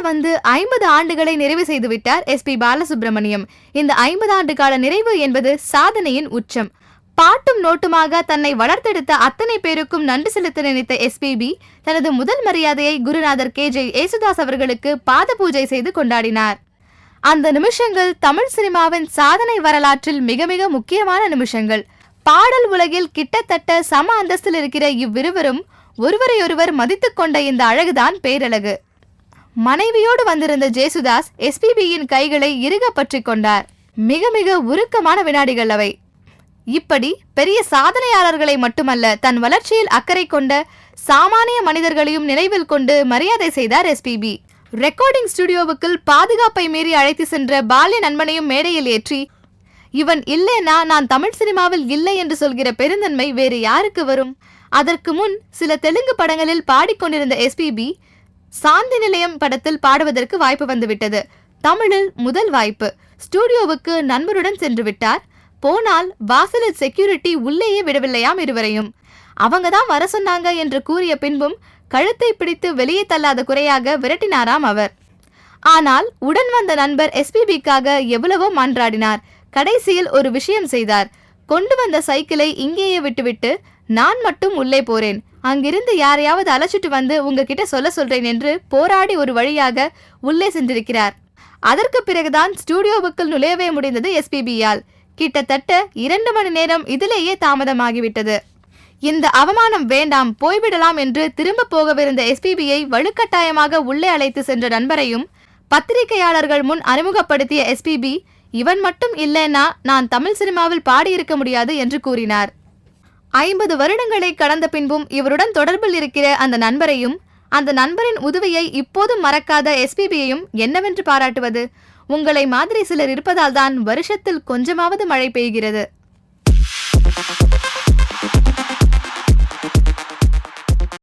வந்து ஐம்பது ஆண்டுகளை நிறைவு செய்துவிட்டார் எஸ் பி பாலசுப்ரமணியம். இந்த ஐம்பது ஆண்டு கால நிறைவு என்பது சாதனையின் உச்சம். பாட்டும் நோட்டுமாக தன்னை வளர்த்தெடுத்த அத்தனை பேருக்கும் நன்றி செலுத்த நினைத்த எஸ்பிபி தனது முதல் மரியாதையை குருநாதர் கே ஜே ஏசுதாஸ் அவர்களுக்கு பாத பூஜை செய்து கொண்டாடினார். அந்த நிமிஷங்கள் தமிழ் சினிமாவின் சாதனை வரலாற்றில் மிக மிக முக்கியமான நிமிஷங்கள். பாடல் உலகில் கிட்டத்தட்ட சம அந்தஸ்தில் இருக்கிற இவ்விருவரும் ஒருவரையொருவர் மதித்துக்கொண்ட இந்த அழகுதான் பேரழகு. மனைவியோடு வந்திருந்த ஜேசுதாஸ் எஸ்பிபியின் கைகளை இறுக பற்றி கொண்டார். மிக மிக உருக்கமான வினாடிகள் அவை. இப்படி பெரிய சாதனையாளர்களை மட்டுமல்ல தன் வளர்ச்சியில் அக்கறை கொண்ட சாமானிய மனிதர்களையும் நினைவில் கொண்டு மரியாதை செய்தார் எஸ்பிபி ரெக்கார்டிங் ஸ்டுடியோவுக்குள் பாதுகாப்பை மீறி அழைத்து சென்ற பால்ய நண்பனையும் மேடையில் ஏற்றி இவன் இல்லைனா நான் தமிழ் சினிமாவில் இல்லை என்று சொல்கிற பெருந்தன்மை வேறு யாருக்கு வரும்? அதற்கு முன் சில தெலுங்கு படங்களில் பாடிக்கொண்டிருந்த எஸ்பிபி சாந்தி நிலையம் படத்தில் பாடுவதற்கு வாய்ப்பு வந்துவிட்டது. தமிழில் முதல் வாய்ப்பு. ஸ்டூடியோவுக்கு நண்பருடன் சென்று விட்டார். போனால் வாசலில் செக்யூரிட்டி உள்ளேயே விடவில்லையாம் இருவரையும். அவங்க தான் வர சொன்னாங்க என்று கூறிய பின்பும் கழுத்தை பிடித்து வெளியே தள்ளாத குறையாக விரட்டினாராம் அவர். ஆனால் உடன் வந்த நண்பர் எஸ்பிபிக்காக எவ்வளவோ மன்றாடினார். கடைசியில் ஒரு விஷயம் செய்தார். கொண்டு வந்த சைக்கிளை இங்கேயே விட்டுவிட்டு நான் மட்டும் உள்ளே போறேன். அங்கிருந்து யாரையாவது அழைச்சிட்டு வந்து உங்ககிட்ட சொல்ல சொல்றேன் என்று போராடி ஒரு வழியாக உள்ளே சென்றிருக்கிறார். அதற்கு பிறகுதான் ஸ்டூடியோவுக்குள் நுழையவே முடிந்தது எஸ்பிபியால் கிட்டத்தட்ட இரண்டு மணி நேரம் இதிலேயே தாமதமாகிவிட்டது. இந்த அவமானம் வேண்டாம் போய்விடலாம் என்று திரும்ப போகவிருந்த எஸ்பிபியை வலுக்கட்டாயமாக உள்ளே அழைத்து சென்ற நண்பரையும் பத்திரிகையாளர்கள் முன் அறிமுகப்படுத்திய எஸ்பிபி இவன் மட்டும் இல்லைன்னா நான் தமிழ் சினிமாவில் பாடியிருக்க முடியாது என்று கூறினார். ஐம்பது வருடங்களை கடந்த பின்பும் இவருடன் தொடர்பில் இருக்கிற அந்த நண்பரையும் அந்த நண்பரின் உதவியை இப்போதும் மறக்காத எஸ்பிபியையும் என்னவென்று பாராட்டுவது? உங்களை மாதிரி சிலர் இருப்பதால் தான் வருஷத்தில் கொஞ்சமாவது மழை பெய்கிறது.